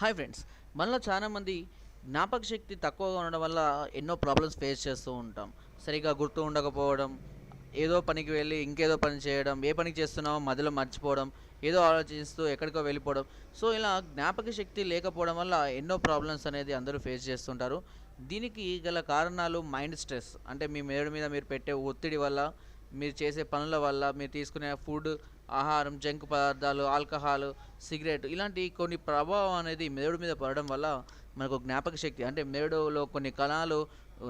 Hi friends మనలో చాలామంది జ్ఞాపక శక్తి తక్కువగా ఉండడం వల్ల ఎన్నో ప్రాబ్లమ్స్ ఫేస్ చేస్తూ ఉంటాం. సరిగా గుర్తు ఉండకపోవడం ఏదో పనికి వెళ్ళి ఇంకేదో పని చేయడం ఏ పనికి చేస్తున్నామో మధ్యలో మర్చిపోవడం ఏదో ఆలోచిస్తూ ఎక్కడికో వెళ్ళిపోవడం. సో ఇలా జ్ఞాపక శక్తి లేకపోవడం వల్ల ఎన్నో ప్రాబ్లమ్స్ అనేది అందరూ ఫేస్ చేస్తుంటారు. దీనికి గల కారణాలు మైండ్ స్ట్రెస్ అంటే మీ మెదడు మీద మీరు పెట్టే ఒత్తిడి వల్ల మీరు చేసే పనుల వల్ల మీరు తీసుకునే ఫుడ్ ఆహారం జంక్ పదార్థాలు ఆల్కహాల్ సిగరెట్ ఇలాంటి కొన్ని ప్రభావం అనేది మెదడు మీద పడడం వల్ల మనకు జ్ఞాపక శక్తి అంటే మెదడులో కొన్ని కణాలు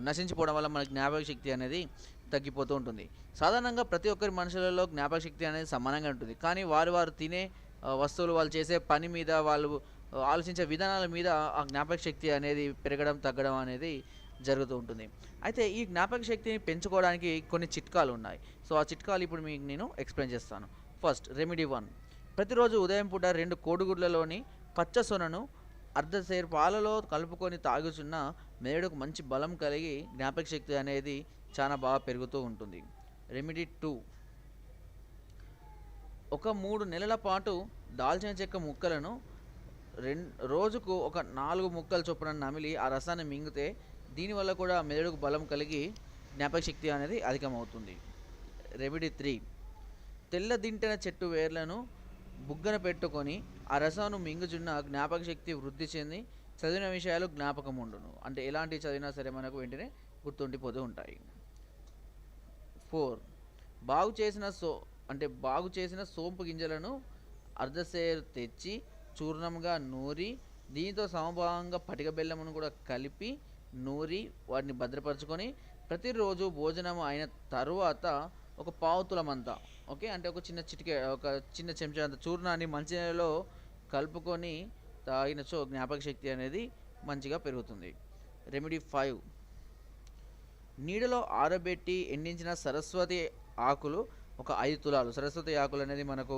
నశించిపోవడం వల్ల మన జ్ఞాపక శక్తి అనేది తగ్గిపోతూ ఉంటుంది. సాధారణంగా ప్రతి ఒక్కరి మనుషులలో జ్ఞాపక శక్తి అనేది సమానంగా ఉంటుంది. కానీ వారు వారు తినే వస్తువులు వాళ్ళు చేసే పని మీద వాళ్ళు ఆలోచించే విధానాల మీద ఆ జ్ఞాపక శక్తి అనేది పెరగడం తగ్గడం అనేది జరుగుతూ ఉంటుంది. అయితే ఈ జ్ఞాపక శక్తిని పెంచుకోవడానికి కొన్ని చిట్కాలు ఉన్నాయి. సో ఆ చిట్కాలు ఇప్పుడు మీకు నేను ఎక్స్ప్లెయిన్ చేస్తాను. First remedy one. ప్రతిరోజు ఉదయం పూట రెండు కోడిగుడ్లలోని పచ్చ సొనను అర్ధసేరు పాలలో కలుపుకొని తాగుచున్న మెదడుకు మంచి బలం కలిగి జ్ఞాపక శక్తి అనేది చాలా బాగా పెరుగుతూ ఉంటుంది. Remedy two. ఒక మూడు నెలల పాటు దాల్చిన చెక్క ముక్కలను రెం రోజుకు ఒక నాలుగు ముక్కలు చొప్పున నమిలి ఆ రసాన్ని మింగితే దీనివల్ల కూడా మెదడుకు బలం కలిగి జ్ఞాపక శక్తి అనేది అధికమవుతుంది. Remedy three. తెల్లదింటిన చెట్టు వేర్లను బుగ్గన పెట్టుకొని ఆ రసాను మింగుచున్న జ్ఞాపక శక్తి వృద్ధి చెంది చదివిన విషయాలు జ్ఞాపకం ఉండును అంటే ఎలాంటి చదివినా సరే మనకు వెంటనే గుర్తుండిపోతూ ఉంటాయి. ఫోర్. బాగు చేసిన సో అంటే బాగు చేసిన సోంపు గింజలను అర్ధసేరు తెచ్చి చూర్ణంగా నూరి దీనితో సమభాగంగా పటిక బెల్లమును కూడా కలిపి నూరి వాటిని భద్రపరచుకొని ప్రతిరోజు భోజనం అయిన తరువాత ఒక పావు తులం అంతా ఓకే? అంటే ఒక చిన్న చిటికే ఒక చిన్న చెంచా అంత చూర్ణాన్ని మంచినీళ్ళలో కలుపుకొని తాగినచో జ్ఞాపక శక్తి అనేది మంచిగా పెరుగుతుంది. రెమెడీ ఫైవ్ నీడలో ఆరబెట్టి ఎండించిన సరస్వతి ఆకులు ఒక ఐదు తులాలు. సరస్వతి ఆకులు అనేది మనకు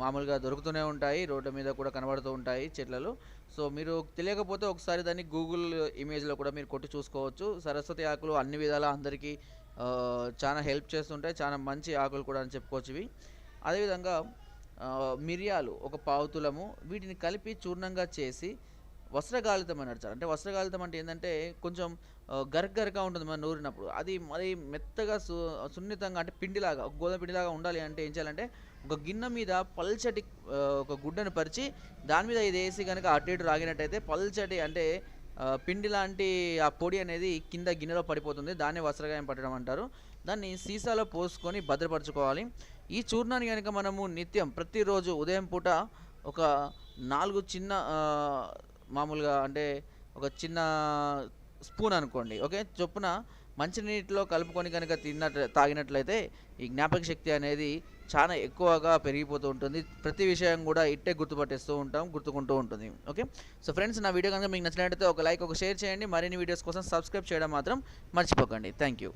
మామూలుగా దొరుకుతూనే ఉంటాయి రోడ్ల మీద కూడా కనబడుతూ ఉంటాయి చెట్లలో. సో మీరు తెలియకపోతే ఒకసారి దాన్ని గూగుల్ ఇమేజ్లో కూడా మీరు కొట్టి చూసుకోవచ్చు. సరస్వతి ఆకులు అన్ని విధాలా అందరికీ చాలా హెల్ప్ చేస్తుంటాయి చాలా మంచి ఆకులు కూడా అని చెప్పుకోవచ్చు ఇవి. అదేవిధంగా మిరియాలు ఒక పావుతులము వీటిని కలిపి చూర్ణంగా చేసి వస్త్రగాలితం అని అంటే వస్త్రగాలితం అంటే ఏంటంటే కొంచెం ఆ, గరగరగా ఉంటుంది మనం నూరినప్పుడు. అది మరి మెత్తగా సు సున్నితంగా అంటే పిండిలాగా ఒక గోధుమ పిండిలాగా ఉండాలి అంటే ఏం చేయాలంటే ఒక గిన్నె మీద పల్చటి ఒక గుడ్డను పరిచి దాని మీద ఇది వేసి కనుక అటు ఇటు రాగినట్టయితే పల్చటి అంటే పిండి లాంటి ఆ పొడి అనేది కింద గిన్నెలో పడిపోతుంది. దాన్ని వస్త్రగాయం పట్టడం అంటారు. దాన్ని సీసాలో పోసుకొని భద్రపరచుకోవాలి. ఈ చూర్ణాన్ని కనుక మనము నిత్యం ప్రతిరోజు ఉదయం పూట ఒక నాలుగు చిన్న మామూలుగా అంటే ఒక చిన్న స్పూన్ అనుకోండి ఓకే? చొప్పున మంచినీటిలో కలుపుకొని కనుక తిన్నట్టు తాగినట్లయితే ఈ జ్ఞాపక శక్తి అనేది చాలా ఎక్కువగా పెరిగిపోతూ ఉంటుంది. ప్రతి విషయం కూడా ఇట్టే గుర్తుపట్టేస్తూ ఉంటాం గుర్తుకుంటూ ఉంటుంది ఓకే? సో ఫ్రెండ్స్ నా వీడియో కనుక మీకు నచ్చినట్లయితే ఒక లైక్ ఒక షేర్ చేయండి. మరిన్ని వీడియోస్ కోసం సబ్స్క్రైబ్ చేయడం మాత్రం మర్చిపోకండి. Thank you.